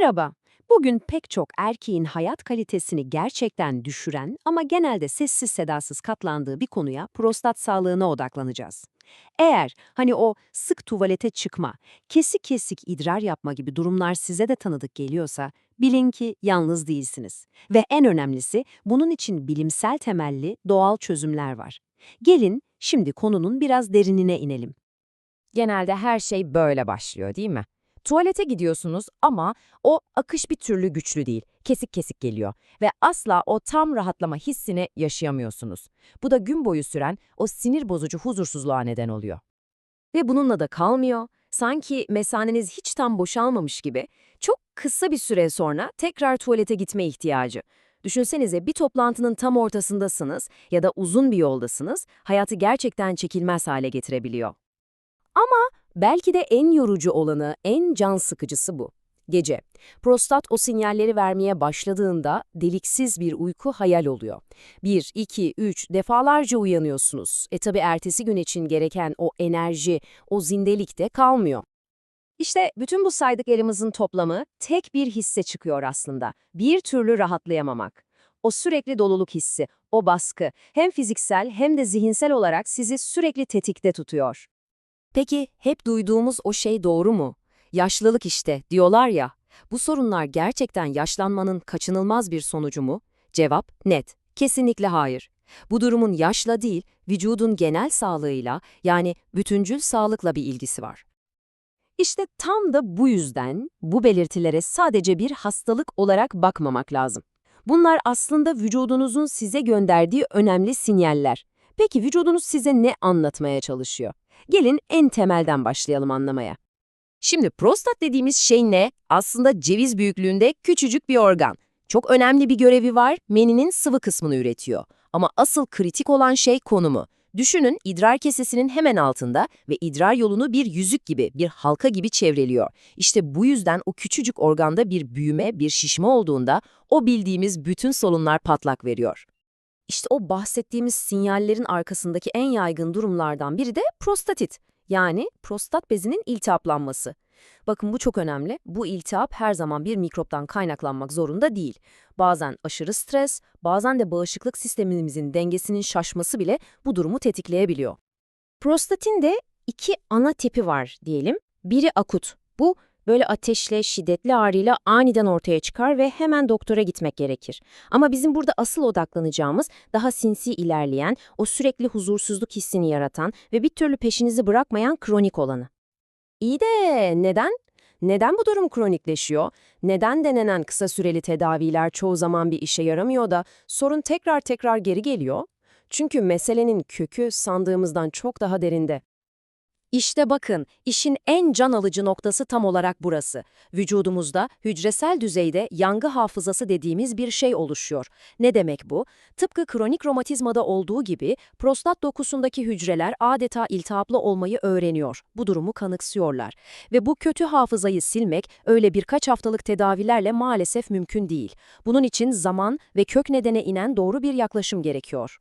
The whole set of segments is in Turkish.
Merhaba. Bugün pek çok erkeğin hayat kalitesini gerçekten düşüren ama genelde sessiz sedasız katlandığı bir konuya prostat sağlığına odaklanacağız. Eğer hani o sık tuvalete çıkma, kesik kesik idrar yapma gibi durumlar size de tanıdık geliyorsa bilin ki yalnız değilsiniz. Ve en önemlisi bunun için bilimsel temelli doğal çözümler var. Gelin şimdi konunun biraz derinine inelim. Genelde her şey böyle başlıyor değil mi? Tuvalete gidiyorsunuz ama o akış bir türlü güçlü değil, kesik kesik geliyor ve asla o tam rahatlama hissini yaşayamıyorsunuz. Bu da gün boyu süren o sinir bozucu huzursuzluğa neden oluyor. Ve bununla da kalmıyor. Sanki mesaneniz hiç tam boşalmamış gibi çok kısa bir süre sonra tekrar tuvalete gitme ihtiyacı. Düşünsenize bir toplantının tam ortasındasınız ya da uzun bir yoldasınız, hayatı gerçekten çekilmez hale getirebiliyor. Belki de en yorucu olanı, en can sıkıcısı bu. Gece. Prostat o sinyalleri vermeye başladığında deliksiz bir uyku hayal oluyor. 1, 2, 3 defalarca uyanıyorsunuz. E tabi ertesi gün için gereken o enerji, o zindelik de kalmıyor. İşte bütün bu saydıklarımızın toplamı tek bir hisse çıkıyor aslında. Bir türlü rahatlayamamak. O sürekli doluluk hissi, o baskı hem fiziksel hem de zihinsel olarak sizi sürekli tetikte tutuyor. Peki hep duyduğumuz o şey doğru mu? Yaşlılık işte diyorlar ya. Bu sorunlar gerçekten yaşlanmanın kaçınılmaz bir sonucu mu? Cevap net. Kesinlikle hayır. Bu durumun yaşla değil, vücudun genel sağlığıyla yani bütüncül sağlıkla bir ilgisi var. İşte tam da bu yüzden bu belirtilere sadece bir hastalık olarak bakmamak lazım. Bunlar aslında vücudunuzun size gönderdiği önemli sinyaller. Peki vücudunuz size ne anlatmaya çalışıyor? Gelin en temelden başlayalım anlamaya. Şimdi prostat dediğimiz şey ne? Aslında ceviz büyüklüğünde küçücük bir organ. Çok önemli bir görevi var, meninin sıvı kısmını üretiyor. Ama asıl kritik olan şey konumu. Düşünün idrar kesesinin hemen altında ve idrar yolunu bir yüzük gibi, bir halka gibi çevreliyor. İşte bu yüzden o küçücük organda bir büyüme, bir şişme olduğunda o bildiğimiz bütün sorunlar patlak veriyor. İşte o bahsettiğimiz sinyallerin arkasındaki en yaygın durumlardan biri de prostatit. Yani prostat bezinin iltihaplanması. Bakın bu çok önemli. Bu iltihap her zaman bir mikroptan kaynaklanmak zorunda değil. Bazen aşırı stres, bazen de bağışıklık sistemimizin dengesinin şaşması bile bu durumu tetikleyebiliyor. Prostatin de iki ana tipi var diyelim. Biri akut. Bu böyle ateşle, şiddetli ağrıyla aniden ortaya çıkar ve hemen doktora gitmek gerekir. Ama bizim burada asıl odaklanacağımız daha sinsi ilerleyen, o sürekli huzursuzluk hissini yaratan ve bir türlü peşinizi bırakmayan kronik olanı. İyi de neden? Neden bu durum kronikleşiyor? Neden denenen kısa süreli tedaviler çoğu zaman bir işe yaramıyor da sorun tekrar tekrar geri geliyor? Çünkü meselenin kökü sandığımızdan çok daha derinde. İşte bakın, işin en can alıcı noktası tam olarak burası. Vücudumuzda hücresel düzeyde yangı hafızası dediğimiz bir şey oluşuyor. Ne demek bu? Tıpkı kronik romatizmada olduğu gibi prostat dokusundaki hücreler adeta iltihaplı olmayı öğreniyor. Bu durumu kanıksıyorlar. Ve bu kötü hafızayı silmek öyle birkaç haftalık tedavilerle maalesef mümkün değil. Bunun için zaman ve kök nedene inen doğru bir yaklaşım gerekiyor.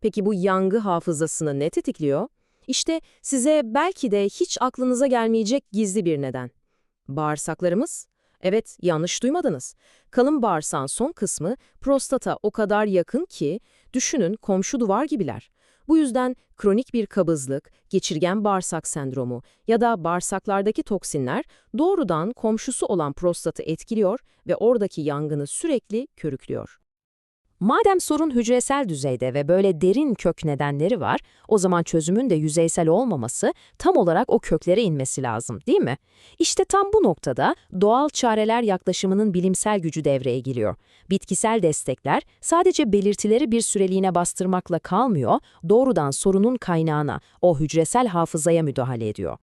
Peki bu yangı hafızasını ne tetikliyor? İşte size belki de hiç aklınıza gelmeyecek gizli bir neden. Bağırsaklarımız? Evet, yanlış duymadınız. Kalın bağırsağın son kısmı prostata o kadar yakın ki düşünün komşu duvar gibiler. Bu yüzden kronik bir kabızlık, geçirgen bağırsak sendromu ya da bağırsaklardaki toksinler doğrudan komşusu olan prostatı etkiliyor ve oradaki yangını sürekli körüklüyor. Madem sorun hücresel düzeyde ve böyle derin kök nedenleri var, o zaman çözümün de yüzeysel olmaması, tam olarak o köklere inmesi lazım, değil mi? İşte tam bu noktada doğal çareler yaklaşımının bilimsel gücü devreye giriyor. Bitkisel destekler sadece belirtileri bir süreliğine bastırmakla kalmıyor, doğrudan sorunun kaynağına, o hücresel hafızaya müdahale ediyor.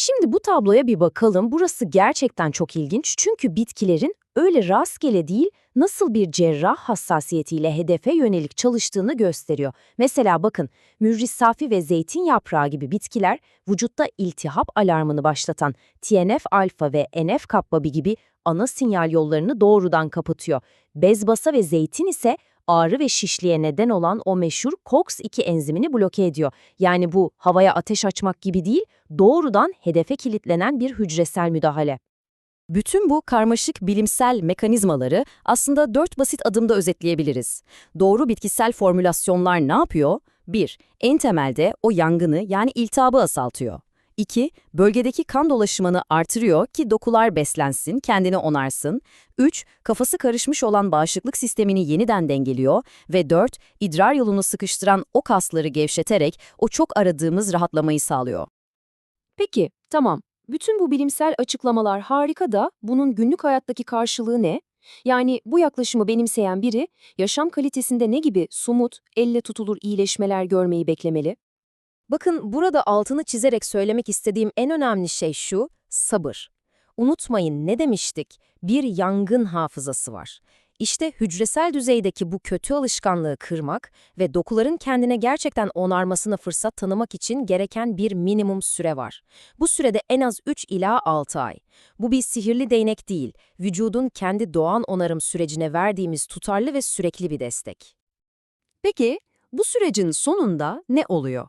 Şimdi bu tabloya bir bakalım. Burası gerçekten çok ilginç çünkü bitkilerin öyle rastgele değil, nasıl bir cerrah hassasiyetiyle hedefe yönelik çalıştığını gösteriyor. Mesela bakın, mürris safi ve zeytin yaprağı gibi bitkiler vücutta iltihap alarmını başlatan TNF-alfa ve NF-kappa gibi ana sinyal yollarını doğrudan kapatıyor. Bezbasa ve zeytin ise ağrı ve şişliğe neden olan o meşhur COX-2 enzimini bloke ediyor. Yani bu havaya ateş açmak gibi değil, doğrudan hedefe kilitlenen bir hücresel müdahale. Bütün bu karmaşık bilimsel mekanizmaları aslında dört basit adımda özetleyebiliriz. Doğru bitkisel formülasyonlar ne yapıyor? 1. En temelde o yangını yani iltihabı azaltıyor. 2. Bölgedeki kan dolaşımını artırıyor ki dokular beslensin, kendini onarsın. 3. Kafası karışmış olan bağışıklık sistemini yeniden dengeliyor. Ve 4. idrar yolunu sıkıştıran o kasları gevşeterek o çok aradığımız rahatlamayı sağlıyor. Peki, tamam. Bütün bu bilimsel açıklamalar harika da bunun günlük hayattaki karşılığı ne? Yani bu yaklaşımı benimseyen biri yaşam kalitesinde ne gibi sumut, elle tutulur iyileşmeler görmeyi beklemeli? Bakın burada altını çizerek söylemek istediğim en önemli şey şu, sabır. Unutmayın ne demiştik? Bir yangın hafızası var. İşte hücresel düzeydeki bu kötü alışkanlığı kırmak ve dokuların kendine gerçekten onarmasına fırsat tanımak için gereken bir minimum süre var. Bu sürede en az 3 ila 6 ay. Bu bir sihirli değnek değil, vücudun kendi doğan onarım sürecine verdiğimiz tutarlı ve sürekli bir destek. Peki, bu sürecin sonunda ne oluyor?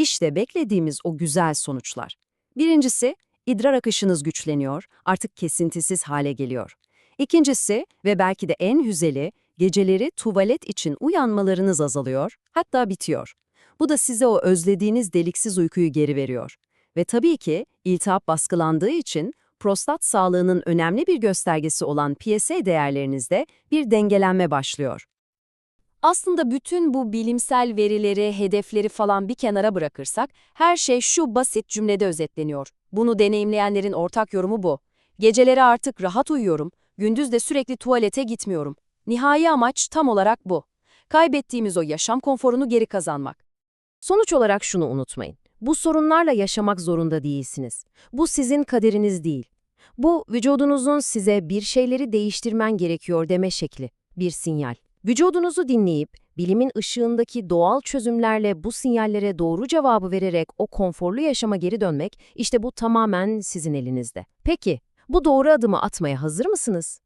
İşte beklediğimiz o güzel sonuçlar. Birincisi, idrar akışınız güçleniyor, artık kesintisiz hale geliyor. İkincisi ve belki de en güzeli, geceleri tuvalet için uyanmalarınız azalıyor, hatta bitiyor. Bu da size o özlediğiniz deliksiz uykuyu geri veriyor. Ve tabii ki iltihap baskılandığı için prostat sağlığının önemli bir göstergesi olan PSA değerlerinizde bir dengelenme başlıyor. Aslında bütün bu bilimsel verileri, hedefleri falan bir kenara bırakırsak, her şey şu basit cümlede özetleniyor. Bunu deneyimleyenlerin ortak yorumu bu. Geceleri artık rahat uyuyorum, gündüz de sürekli tuvalete gitmiyorum. Nihai amaç tam olarak bu. Kaybettiğimiz o yaşam konforunu geri kazanmak. Sonuç olarak şunu unutmayın. Bu sorunlarla yaşamak zorunda değilsiniz. Bu sizin kaderiniz değil. Bu vücudunuzun size bir şeyleri değiştirmen gerekiyor deme şekli, bir sinyal. Vücudunuzu dinleyip, bilimin ışığındaki doğal çözümlerle bu sinyallere doğru cevabı vererek o konforlu yaşama geri dönmek, işte bu tamamen sizin elinizde. Peki, bu doğru adımı atmaya hazır mısınız?